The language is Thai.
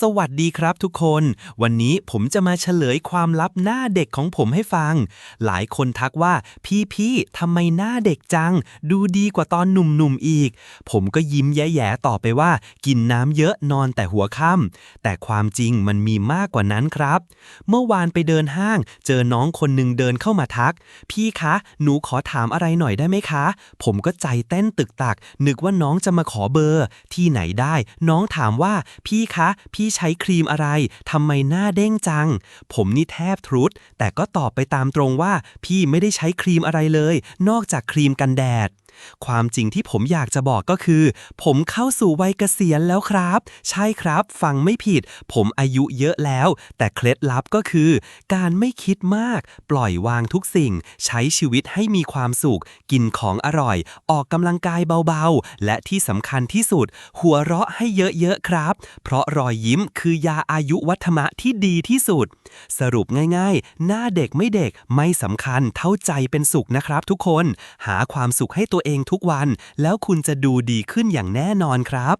สวัสดีครับทุกคน วันนี้ผมจะมาเฉลยความลับหน้าเด็กของผมให้ฟัง หลายคนทักว่าพี่พี่ทำไมหน้าเด็กจัง ดูดีกว่าตอนหนุ่มๆอีก ผมก็ยิ้มแย่ๆต่อไปว่า กินน้ำเยอะนอนแต่หัวค่ำแต่ความจริงมันมีมากกว่านั้นครับ เมื่อวานไปเดินห้าง เจอน้องคนหนึ่งเดินเข้ามาทัก พี่คะ หนูขอถามอะไรหน่อยได้ไหมคะ ผมก็ใจเต้นตึกตัก นึกว่าน้องจะมาขอเบอร์ ที่ไหนได้ น้องถามว่าพี่คะพี่ใช้ครีมอะไร ทำไมหน้าเด้งจัง ผมนี่แทบทรุด แต่ก็ตอบไปตามตรงว่า พี่ไม่ได้ใช้ครีมอะไรเลย นอกจากครีมกันแดด ความจริงที่ผมอยากจะบอกก็คือ ผมเข้าสู่วัยเกษียณแล้วครับ ใช่ครับฟังไม่ผิด ผมอายุเยอะแล้ว แต่เคล็ดลับก็คือ การไม่คิดมาก ปล่อยวางทุกสิ่ง ใช้ชีวิตให้มีความสุข กินของอร่อย ออกกำลังกายเบาๆ และที่สำคัญที่สุด หัวเราะให้เยอะๆครับ เพราะรอยยิ้มคือยาอายุวัฒมะที่ดีที่สุด สรุปง่ายๆ หน้าเด็กไม่เด็กไม่สำคัญเท่าใจเป็นสุขนะครับทุกคน หาความสุขให้ตัวตัวเองทุกวัน แล้วคุณจะดูดีขึ้นอย่างแน่นอนครับ